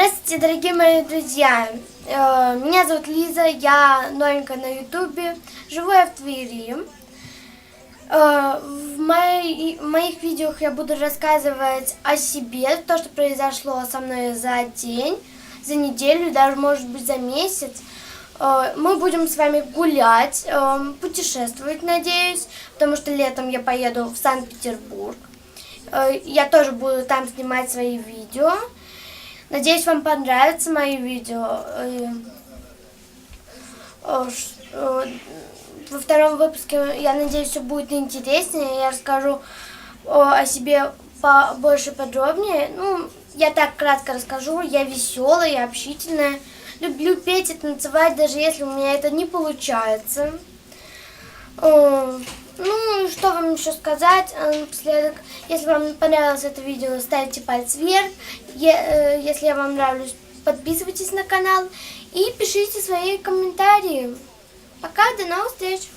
Здравствуйте, дорогие мои друзья. Э, Меня зовут Лиза, я новенькая на ютубе. Живу я в Твери. Э, В, мои- в моих видео я буду рассказывать о себе, то, что произошло со мной за день, за неделю, даже может быть за месяц. Э, Мы будем с вами гулять, путешествовать, надеюсь, потому что летом я поеду в Санкт-Петербург. Я тоже буду там снимать свои видео. Надеюсь, вам понравятся мои видео. Э, э, э, Во втором выпуске, я надеюсь, все будет интереснее. Я расскажу о себе побольше подробнее. Ну, я так кратко расскажу. Я веселая, я общительная. Люблю петь и танцевать, даже если у меня это не получается. Что вам еще сказать э, напоследок. Если вам понравилось это видео, ставьте палец вверх. Э, Если я вам нравлюсь, подписывайтесь на канал и пишите свои комментарии. Пока, до новых встреч!